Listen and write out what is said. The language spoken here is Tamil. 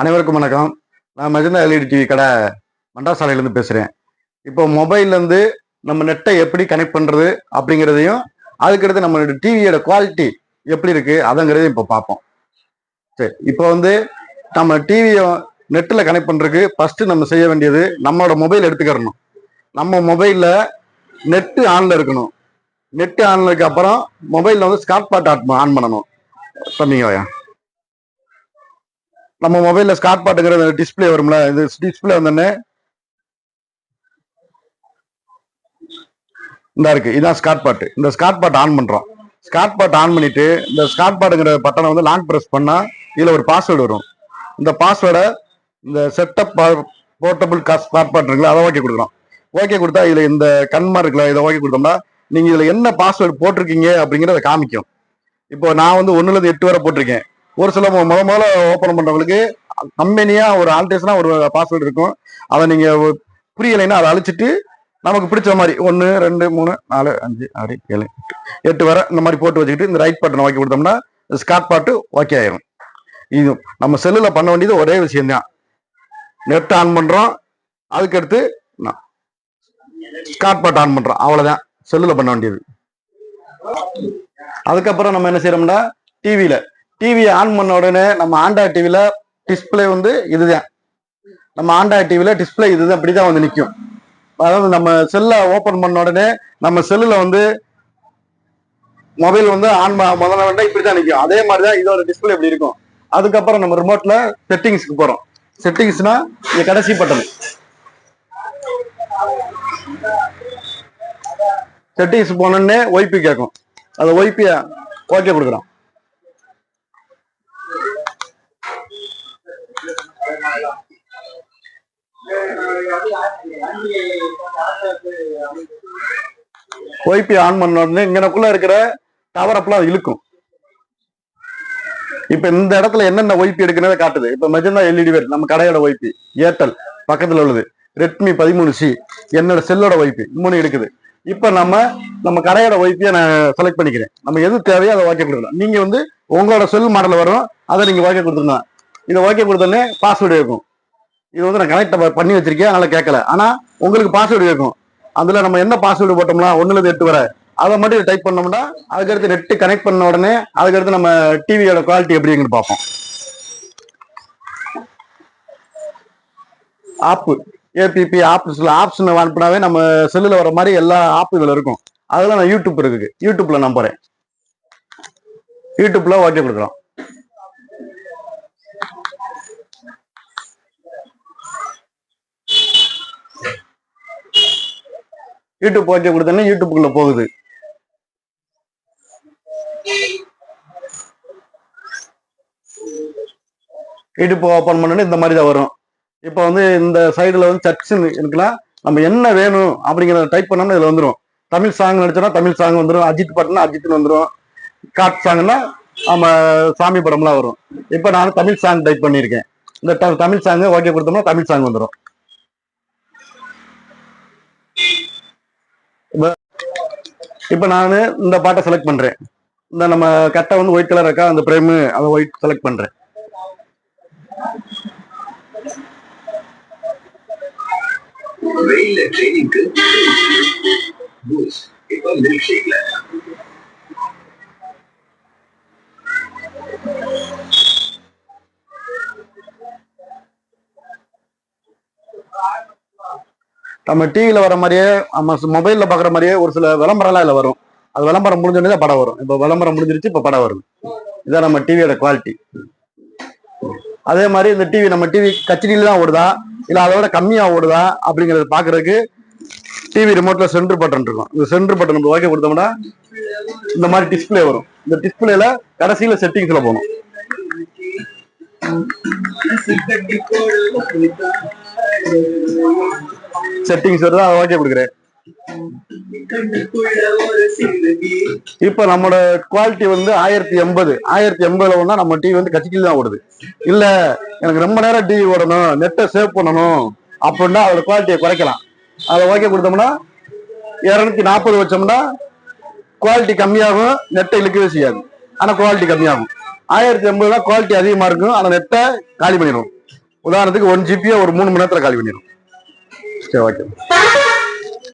அனைவருக்கும் வணக்கம். நான் மஜந்தா எல்இடி டிவி கடை மண்டாசாலையிலேருந்து பேசுகிறேன் இப்போ மொபைல்லேருந்து நம்ம நெட்டை எப்படி கனெக்ட் பண்ணுறது அப்படிங்கிறதையும் அதுக்கடுத்து நம்மளோட டிவியோட குவாலிட்டி எப்படி இருக்குது அதங்கிறதையும் இப்போ பார்ப்போம். சரி இப்போ வந்து நம்ம டிவியை நெட்டில் கனெக்ட் பண்ணுறதுக்கு ஃபஸ்ட்டு நம்ம செய்ய வேண்டியது நம்மளோட மொபைல் எடுத்துக்கிறணும். நம்ம மொபைலில் நெட்டு ஆனில் இருக்கணும். நெட்டு ஆனதுக்கு அப்புறம் மொபைலில் வந்து ஸ்காட் பாட் ஆன் பண்ணணும். சொன்னீங்க நம்ம மொபைல்ல ஸ்காட் பாட்டுங்கிற டிஸ்பிளே வரும்ல இந்த டிஸ்பிளே வந்தோடனே. இந்த இருக்கு இதான் ஸ்காட் பாட்டு இந்த ஸ்காட் பாட் ஆன் பண்றோம் ஸ்காட் பாட் ஆன் பண்ணிட்டு இந்த ஸ்காட் பாட்டுங்கிற பட்டனை வந்து லாங் ப்ரெஸ் பண்ணா இதுல ஒரு பாஸ்வேர்டு வரும். இந்த பாஸ்வேர்டை இந்த செட்டப் போர்ட்டபிள் காஸ் ஸ்காட் பாட் இருக்குல்ல அதை ஓகே கொடுக்குறோம் ஓகே கொடுத்தா இதுல இந்த கண்மா இருக்குல்ல இதை ஓகே கொடுத்தோம்னா நீங்க இதுல என்ன பாஸ்வேர்டு போட்டிருக்கீங்க அப்படிங்கறத காமிக்கும். இப்போ நான் வந்து ஒண்ணுல இருந்து எட்டு வரை போட்டிருக்கேன். ஒரு சில முத முதல்ல ஓப்பன் பண்றவங்களுக்கு கம்பெனியா ஒரு ஆல்டேஷனா ஒரு பாஸ்வேர்டு இருக்கும். அதை நீங்க புரியலைன்னா அதை அழிச்சிட்டு நமக்கு பிடிச்ச மாதிரி ஒன்று ரெண்டு மூணு நாலு அஞ்சு ஆறு ஏழு எட்டு. வரை இந்த மாதிரி போட்டு வச்சுக்கிட்டு இந்த ரைட் பட்டன் வாக்கி கொடுத்தோம்னா ஸ்காட் பாட்டு ஓகே ஆயிரும். இது நம்ம செல்லுல பண்ண வேண்டியது ஒரே விஷயம்தான். நெட் ஆன் பண்றோம். அதுக்கடுத்து ஸ்காட் பாட் ஆன் பண்றோம். அவ்வளவுதான். செல்லுல பண்ண வேண்டியது. அதுக்கப்புறம் நம்ம என்ன செய்யறோம்னா டிவியில டிவியை ஆன் பண்ண உடனே நம்ம ஆண்ட்ராய்ட் டிவியில டிஸ்பிளே வந்து இதுதான். நம்ம ஆண்ட்ராய்ட் டிவியில டிஸ்பிளே இதுதான் இப்படிதான் வந்து நிற்கும் அதாவது நம்ம செல்லை ஓப்பன் பண்ண உடனே நம்ம செல்லுல வந்து மொபைல் வந்து ஆன் முதல்ல வேண்டாம் இப்படி தான் நிற்கும் அதே மாதிரி தான் இதோட டிஸ்பிளே இப்படி இருக்கும். அதுக்கப்புறம் நம்ம ரிமோட்ல செட்டிங்ஸ்க்கு போறோம். செட்டிங்ஸ்னா இந்த கடைசி பட்டன். செட்டிங்ஸ் போனோடனே ஒய்பி கேட்கும் அது ஒய்பியை ஓகே கொடுக்குறோம் ஒய்பி ஆன் பண்ண உடனே இங்கனக்குள்ள இருக்கிற டவர் அப்பெல்லாம் இழுக்கும். இப்ப இந்த இடத்துல என்னென்ன ஒய்பி எடுக்கிறத காட்டுது. இப்ப மெஜந்தா எல்இடி வேர் நம்ம கடையோட ஒய்பி ஏர்டெல் பக்கத்துல உள்ளது. ரெட்மி பதிமூணு சி என்னோட செல்லோட ஒய்பி மூணு எடுக்குது. இப்ப நம்ம நம்ம கடையோட ஒய்பியை நான் செலக்ட் பண்ணிக்கிறேன். நம்ம எது தேவையோ அதை வாக்கி கொடுக்கலாம். நீங்க வந்து உங்களோட செல் மாடல் வரும் அதை நீங்க ஓகே கொடுத்துருந்தா இதை ஓகே கொடுத்தோன்னே பாஸ்வேர்டு இருக்கும். இது வந்து நான் கனெக்ட் பண்ணி வச்சிருக்கேன். அதனால கேட்கல ஆனா உங்களுக்கு பாஸ்வேர்டு கேட்கும் அதுல நம்ம என்ன பாஸ்வேர்டு போட்டோம்னா ஒண்ணுல இருந்து எட்டு வர. அதை மட்டும் டைப் பண்ணோம்னா அதுக்கடுத்து நெட்டு கனெக்ட் பண்ண உடனே அதுக்கடுத்து நம்ம டிவியோட குவாலிட்டி எப்படிங்கன்னு பார்ப்போம். ஆப்பு ஏபிபி ஆப்ஸ்ல ஆப்ஷன் அனுப்பினாவே நம்ம செல்லுல வர மாதிரி எல்லா ஆப் இருக்கும். அதெல்லாம் நான் யூடியூப் இருக்குது. யூடியூப்ல நான் போறேன். யூடியூப்ல ஓகே கொடுக்குறோம். யூடியூப் ஓகே கொடுத்தோன்னே யூடியூப்புக்குள்ள போகுது. யூடியூப் ஓப்பன் பண்ணோன்னே இந்த மாதிரி தான் வரும். இப்போ வந்து இந்த சைடில் வந்து சர்ச்சுன்னு இருக்கலாம் நம்ம என்ன வேணும் அப்படிங்கிறத டைப் பண்ணோம்னா இதில் வந்துடும் தமிழ் சாங் நடிச்சோன்னா தமிழ் சாங் வந்துடும் அஜித் பாட்டுனா அஜித்னு வந்துடும் காட் சாங்னா நம்ம சாமி படம்லாம் வரும். இப்போ நான் தமிழ் சாங் டைப் பண்ணியிருக்கேன். இந்த ட- தமிழ் சாங் ஓகே கொடுத்தோம்னா தமிழ் சாங் வந்துடும் இப்போ நான் இந்த பாட்டை செலக்ட் பண்றேன். இந்த நம்ம கட்டை வந்து ஒயிட் கலர் இருக்கா அந்த பிரேமு அதை ஒயிட் செலக்ட் பண்றேன். ட்ரைனிங்க்கு நம்ம டிவியில் வர மாதிரியே நம்ம மொபைலில் பார்க்குற மாதிரியே ஒரு சில விளம்பரம்லாம் இதில் வரும். அது விளம்பரம் முடிஞ்சோடனே தான் படம் வரும். இப்போ விளம்பரம் முடிஞ்சிருச்சு இப்போ படம் வரும் இதான் நம்ம டிவியோட குவாலிட்டி அதே மாதிரி இந்த டிவி நம்ம டிவி கச்சடியில தான் ஓடுதா? இல்ல அதோட கம்மியாக ஓடுதா? அப்படிங்கிறத பார்க்குறதுக்கு டிவி ரிமோட்டில் சென்டர் பட்டன் இருக்கும். இந்த சென்டர் பட்டன் நம்ம ஓகே கொடுத்தோம்னா இந்த மாதிரி டிஸ்பிளே வரும். இந்த டிஸ்பிளேல கடைசியில செட்டிங்ஸ்ல போகணும். செட்டிங்ஸ் வருது? அதை ஓகே கொடுக்குறேன். இப்ப இப்போ நம்மளோட குவாலிட்டி வந்து ஆயிரத்தி எண்பது. ஆயிரத்தி எண்பதுல ஒன்னா நம்ம டிவி வந்து கச்சிக்கில் தான் ஓடுது. இல்ல எனக்கு ரொம்ப நேரம் டிவி ஓடணும் நெட்டை சேவ் பண்ணணும் அப்படின்னா அதோட குவாலிட்டியை குறைக்கலாம். அதை ஓகே கொடுத்தோம்னா இரநூத்தி நாற்பது வச்சோம்னா குவாலிட்டி கம்மியாகும் நெட்டை இழுக்கவே செய்யாது. ஆனா குவாலிட்டி கம்மியாகும். ஆயிரத்தி எண்பதுனா குவாலிட்டி அதிகமா இருக்கும் ஆனா நெட்டை காலி பண்ணிடும் உதாரணத்துக்கு ஒன் ஜிபியை ஒரு மூணு மணி நேரத்துல காலி பண்ணிடும் Hoşçakalın.